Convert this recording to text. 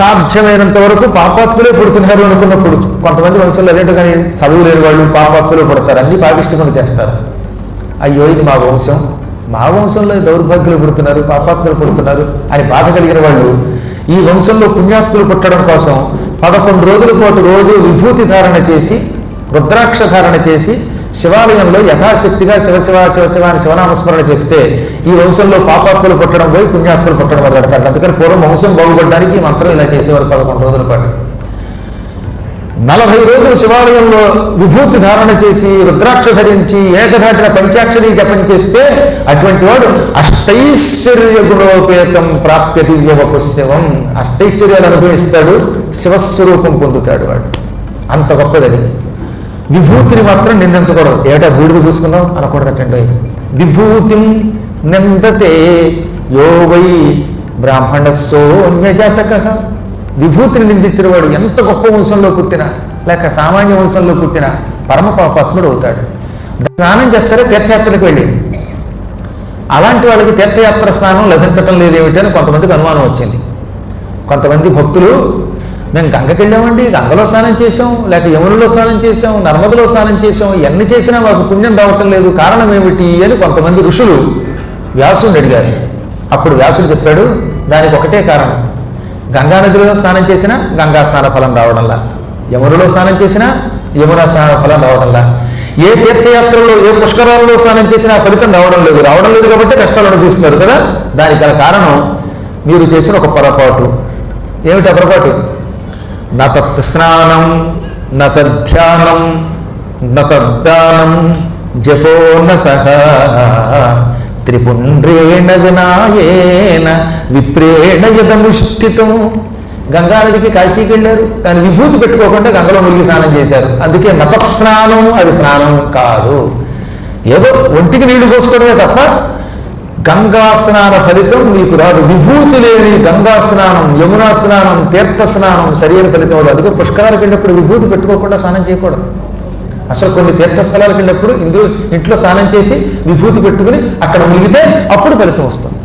సాధ్యమైనంత వరకు పాపాత్ములే పుడుతున్నారు అనుకున్నప్పుడు కొంతమంది వంశంలో అదేంటో కానీ చదువు లేని వాళ్ళు పాపాత్ములే పుడతారు. అన్ని పాపిష్టములు చేస్తారు. అయ్యో ఇది మా వంశం. మా వంశంలో దౌర్భాగ్యులు పుడుతున్నారు పాపాత్ములు పుడుతున్నారు అని బాధ కలిగిన వాళ్ళు ఈ వంశంలో పుణ్యాత్ములు పుట్టడం కోసం పదకొండు రోజుల పాటు రోజు విభూతి ధారణ చేసి రుద్రాక్ష ధారణ చేసి శివాలయంలో యథాశక్తిగా శివశివ శివశివ అని శివనామస్మరణ చేస్తే ఈ వంశంలో పాపాత్ములు పుట్టడం పోయి పుణ్యాత్తులు పుట్టడం మొదలెడతారు. అందుకని పూర్వం వంశం బాగుపడడానికి ఈ మంత్రం ఇలా చేసేవారు పదకొండు రోజుల పాటు. నలభై రోజులు శివాలయంలో విభూతి ధారణ చేసి రుద్రాక్ష ధరించి ఏకధాటిన పంచాక్షరి జపం చేస్తే అటువంటి వాడు అష్టైశ్వర్య గుణోపేతం ప్రాప్య దివ్యవకు శివం. అష్టైశ్వర్యాలు అనుభవిస్తాడు శివస్వరూపం పొందుతాడు వాడు. అంత గొప్పదని విభూతిని మాత్రం నిందించకూడదు. ఏటా బూడిద పూసుకున్నావు? అనకూడదటండి విభూతిం నిందతే యో వై బ్రాహ్మణ సోన్యజాతక విభూతిని నిందించిన వాడు ఎంత గొప్ప వంశంలో పుట్టినా లేక సామాన్య వంశంలో పుట్టినా పరమ పాపాత్ముడు అవుతాడు. స్నానం చేస్తారే తీర్థయాత్రకు వెళ్ళి. అలాంటి వాళ్ళకి తీర్థయాత్ర స్నానం లభించటం లేదేమిటని కొంతమందికి అనుమానం వచ్చింది. కొంతమంది భక్తులు మేము గంగకి వెళ్ళామండి. గంగలో స్నానం చేసాం లేక యమునలో స్నానం చేసాం నర్మదలో స్నానం చేసాం ఎన్ని చేసినా మాకు పుణ్యం రావటం లేదు. కారణం ఏమిటి అని కొంతమంది ఋషులు వ్యాసుని అడిగారు. అప్పుడు వ్యాసుడు చెప్పాడు దానికి ఒకటే కారణం. గంగా నదిలో స్నానం చేసినా గంగా స్నాన ఫలం రావడంలా. యమునలో స్నానం చేసినా యమున స్నాన ఫలం రావడంలా. ఏ తీర్థయాత్రలో ఏ పుష్కరాలలో స్నానం చేసినా ఫలితం రావడం లేదు. రావడం లేదు కాబట్టి కష్టాలు అనుభవిస్తున్నారు కదా. దానికి గల కారణం మీరు చేసిన ఒక పొరపాటు. ఏమిటి పొరపాటు? నతత్ స్నానం నతధ్యానం నతద్దానం జపో న సహ త్రిపుండ్రేణ వినాయేన విప్రేణ యదనుష్ఠితం గంగానదికి కాశీకి వెళ్ళారు దాని విభూతి పెట్టుకోకుండా గంగలో మునిగి స్నానం చేశారు. అందుకే నత స్నానం అది స్నానం కాదు. ఏదో ఒంటికి నీళ్ళు పోసుకోవడమే తప్ప గంగా స్నాన ఫలితం మీకు రాదు. విభూతి లేని గంగా స్నానం యమునా స్నానం తీర్థ స్నానం సరైన ఫలితం రాదు. అందుకే పుష్కరాలకు వెళ్ళినప్పుడు విభూతి పెట్టుకోకుండా స్నానం చేయకూడదు. అసలు కొన్ని తీర్థస్థలాలకు వెళ్ళినప్పుడు ఇందులో ఇంట్లో స్నానం చేసి విభూతి పెట్టుకుని అక్కడ మునిగితే అప్పుడు ఫలితం వస్తుంది.